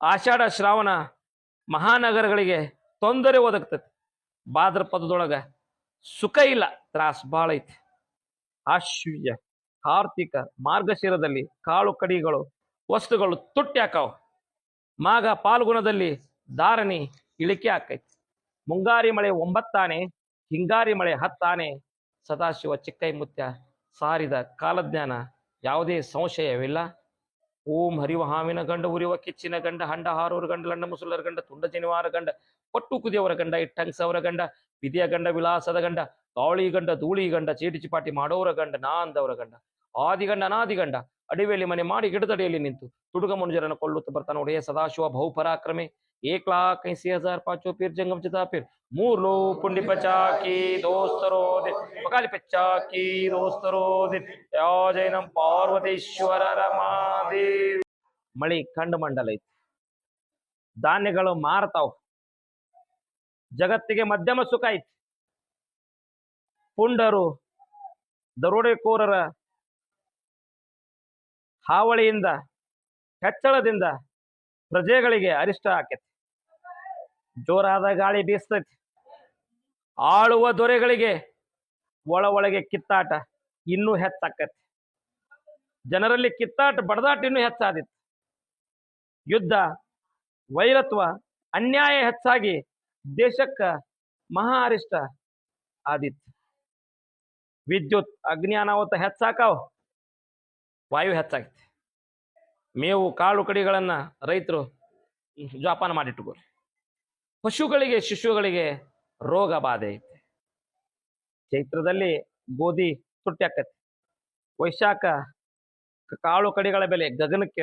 ಆಷಾಢ ಶ್ರಾವಣ ಮಹಾನಗರಗಳಿಗೆ ತೊಂದರೆ ಒದಗ್ತೈತಿ ಭಾದ್ರಪದದೊಳಗ ಸುಖ ಇಲ್ಲ, ತ್ರಾಸ್ ಭಾಳ ಐತಿ. ಆಶ್ವೀಯ, ಕಾರ್ತಿಕ, ಮಾರ್ಗಶಿರದಲ್ಲಿ ಕಾಳು ಕಡಿಗಳು, ವಸ್ತುಗಳು ತುಟ್ಟಿ ಹಾಕಾವ. ಮಾಘ ಪಾಲ್ಗುಣದಲ್ಲಿ ಧಾರಣಿ ಇಳಿಕೆ ಹಾಕೈತಿ ಮುಂಗಾರಿ ಮಳೆ ಒಂಬತ್ತಾನೆ, ಹಿಂಗಾರಿ ಮಳೆ ಹತ್ತಾನೆ, ಸದಾಶಿವ ಚಿಕ್ಕೈಮುತ್ಯ ಸಾರಿದ ಕಾಲಜ್ಞಾನ ಯಾವುದೇ ಸಂಶಯವಿಲ್ಲ. ಓಂ ಹರಿವ ಹಾವಿನ ಗಂಡ ಉರಿವ ಕಿಚ್ಚಿನ ಗಂಡ, ಹಂಡ ಹಾರೋರ ಗಂಡ, ಲಂಡ ಮುಸುಲರ ಗಂಡ, ತುಂಡ ಜನಿವಾರ ಗಂಡ, ಪಟ್ಟು ಕುದಿಯವರ ಗಂಡ ಇಟ್ಟಂಗ್ಸವರ ಗಂಡ ವಿಧಿಯ ಗಂಡ ವಿಲಾಸದ ಗಂಡ ತಾಳಿ ಗಂಡ, ಧೂಳಿ ಗಂಡ, ಚೀಟಿ ಚಿಪಾಟಿ ಮಾಡೋರ ಗಂಡ ನಾ ಅಂದವರ ಗಂಡ ಆದಿಗಂಡ ಅನಾದಿಗಂಡ ಅಡಿವೆಯಲ್ಲಿ ಮನೆ ಮಾಡಿ ಗಿಡದಡಿಯಲ್ಲಿ ನಿಂತು, ತುಡುಗ ಮನುಜರನ್ನು ಕೊಳ್ಳುತ್ತಾ ಬರ್ತಾನೆ ಒಡೆಯ ಸದಾಶಿವ ಬಹುಪರಾಕ್ರಮೆ. ಲಾಕ್ ಐಸಿ ಹಜಾರ್ ಪಾಚೋ ಪೀರ್ ಜಂಗಮ್ ಚಿತಾ ಪೀರ್ ಮೂರ್ ಲೋ ಪುಂಡಿ ಪಚಾಕಿ ದೋಸ್ತರೋ ದಿ ಪಕಾಲಿ ಪಚಾಕಿ ದೋಸ್ತರೋ ದಿ ಯಾ ಜೈನಂ ಪಾರ್ವತೇಶ್ವರ ರಮಾದೇವಿ ಮಳಿ ಖಂಡ ಮಂಡಲ ಐತಿ ಧಾನ್ಯಗಳು ಮಾರ್ತಾವ ಜಗತ್ತಿಗೆ ಮಧ್ಯಮ ಸುಖ ಐತಿ ಪುಂಡರು ದರೋಡೆಕೋರರ ಹಾವಳಿಯಿಂದ ಹೆಚ್ಚಳದಿಂದ ಪ್ರಜೆಗಳಿಗೆ ಅರಿಷ್ಟ ಆಕೈತಿ ಜೋರಾದ ಗಾಳಿ ಬೀಸ್ತೈತಿ. ಆಳುವ ದೊರೆಗಳಿಗೆ ಒಳ ಒಳಗೆ ಕಿತ್ತಾಟ ಇನ್ನೂ ಹೆಚ್ಚಾಕತಿ. ಜನರಲ್ಲಿ ಕಿತ್ತಾಟ, ಬಡದಾಟ ಇನ್ನೂ ಹೆಚ್ಚಾದಿತ್ತು. ಯುದ್ಧ, ವೈರತ್ವ, ಅನ್ಯಾಯ ಹೆಚ್ಚಾಗಿ ದೇಶಕ್ಕ ಮಹಾ ಅರಿಷ್ಟ ಆದಿತ್ತು. ವಿದ್ಯುತ್ ಅಗ್ನಿ ಅನಾಹುತ ಹೆಚ್ಚಾಕಾವ್, ವಾಯು ಹೆಚ್ಚಾಗಿತ್ತು ಮೇವು, ಕಾಳು ಕಡಿಗಳನ್ನು ರೈತರು ಜೋಪಾನ ಮಾಡಿಟ್ಟುಕೋರಿ. ಪಶುಗಳಿಗೆ ಶಿಶುಗಳಿಗೆ ರೋಗ ಬಾಧೆ ಐತೆ. ಚೈತ್ರದಲ್ಲಿ ಗೋಧಿ ತುಟ್ಟಿ ಆಕತಿ. ವೈಶಾಖ ಕಾಳು ಕಡಿಗಳ ಬೆಲೆ ಗಗನಕ್ಕೆ